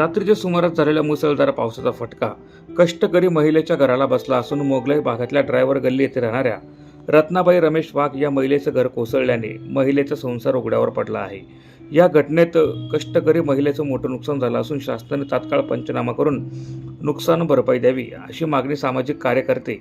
रात्रीच्या सुमारास झालेल्या मुसळधार पावसाचा फटका कष्टकरी महिलेच्या घराला बसला असून मोगलाई भागातल्या ड्रायव्हर गल्ली येथे राहणाऱ्या रत्नाबाई रमेश वाघ या महिलेचं घर कोसळल्याने महिलेचा संसार उघड्यावर पडला आहे. या घटनेत कष्टकरी महिलेचं मोठं नुकसान झालं असून शासनाने तात्काळ पंचनामा करून नुकसान भरपाई द्यावी अशी मागणी सामाजिक कार्यकर्ते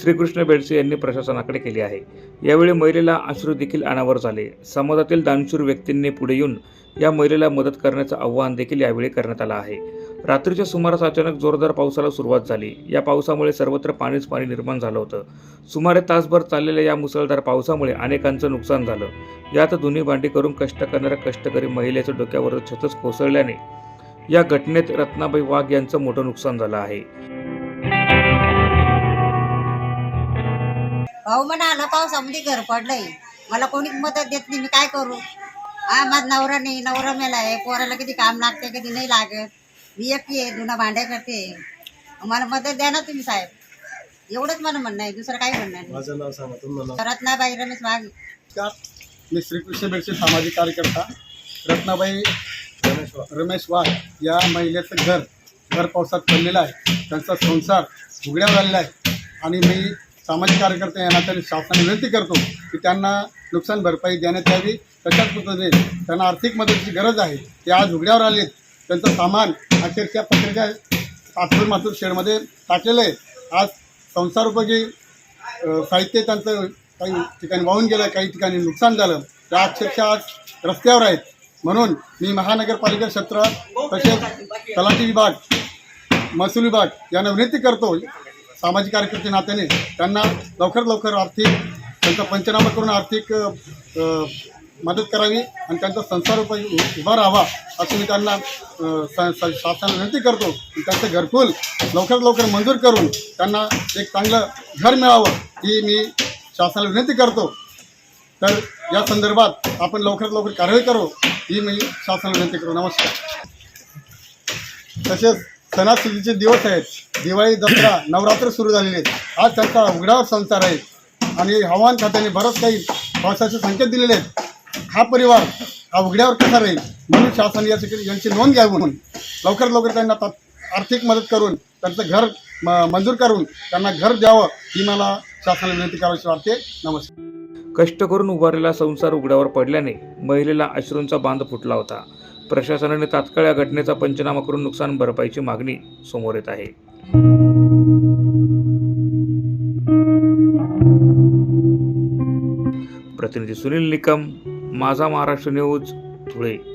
श्रीकृष्ण बेडसे यांनी प्रशासनाकडे केली आहे. यावेळी महिलेला अश्रू देखील अनावर झाले. समाजातील दानशूर व्यक्तींनी पुढे येऊन या महिलेला मदत करण्याचं आवाहन देखील यावेळी करण्यात आलं आहे. रात्रीच्या सुमारास अचानक जोरदार पावसाला सुरुवात झाली. या पावसामुळे सर्वत्र पाणीच पाणी निर्माण झालं होतं. सुमारे तासभर चाललेल्या या मुसळधार पावसामुळे अनेकांचं नुकसान झालं. यात दोन्ही भांडी करून कष्ट करणाऱ्या कष्टकरी महिलेच्या डोक्यावर छतच कोसळल्याने या घटनेत रत्नाबाई वाघ यांचं मोठं नुकसान झालं आहे. भाऊ म्हणा आला पावसामध्ये घर पडलंय. मला कोणी मदत देत नाही. मी काय करू? हा माझा नवरा नाही नवरा मेला आहे. पोराला कधी काम लागते कधी नाही लागत. मी एकटी आहे जुना भांड्या करते. मला मदत द्या ना तुम्ही साहेब. एवढंच मला म्हणणं आहे दुसरं काही म्हणणं नाही. माझं नाव सांगा तुमचं नाव? रत्नाबाई रमेश वाघ मी श्रीकृष्ण बेडसे सामाजिक कार्यकर्ता. रत्नाबाई रमेश वा- रमेश वाघ या महिलेचं घर घर पावसात पडलेलं आहे. त्यांचा संसार उघड्यावर आलेला आहे. आणि मी सामाजिक कार्यकर्ते या नात्याने शासनाने विनंती करतो की त्यांना नुकसान भरपाई देण्यात यावी. तशाच पद्धतीने त्यांना आर्थिक मदतीची गरज आहे. ते आज उघड्यावर आलेत. त्यांचं सामान अक्षरशः पत्रिका आठवड मातूर शेडमध्ये टाकलेलं आहे. आज संसारोपयोगी अ, साहित्य त्यांचं काही ठिकाणी वाहून गेलं काही ठिकाणी नुकसान झालं. त्या अक्षरशः आज रस्त्यावर आहेत. म्हणून मी महानगरपालिका क्षेत्र तसेच तलाठी विभाग महसूल विभाग यांना विनंती करतो सामाजिक कार्यकर्ते नात्याने त्यांना लवकरात लवकर आर्थिक त्यांचा पंचनामा करून आर्थिक मदत करावी आणि त्यांचा संसार उभा राहावा असं मी त्यांना स- शासनाला विनंती करतो. त्यांचं घरकुल लवकरात लवकर मंजूर करून त्यांना एक चांगलं घर मिळावं ही मी शासनाला विनंती करतो. तर या संदर्भात आपण लवकरात लवकर कारवाई करू ही मी शासनाला विनंती करू नमस्कार. तसेच सणासुदीचे दिवस आहेत. दिवाळी दसरा नवरात्र सुरू झालेले आहेत. आज त्यांचा उघड्यावर संसार आहे. आणि हवामान खात्याने बरंच काही पावसाचे संकेत दिलेले आहेत. हा परिवार हा उघड्यावर कसा राहील? म्हणून शासन यासाठी यांची नोंद घ्यावी म्हणून लवकरात लवकर त्यांना आर्थिक मदत करून त्यांचं घर म- मंजूर करून त्यांना घर द्यावं ही मला शासनाला विनंती करावीशी वाटते. नमस्कार. कष्ट करून उभारलेला संसार उघड्यावर पडल्याने महिलेला अश्रूंचा बांध फुटला होता. प्रशासनाने तात्काळ या घटनेचा पंचनामा करून नुकसान भरपाईची मागणी समोर येत आहे. प्रतिनिधी सुनील निकम माझा महाराष्ट्र न्यूज धुळे.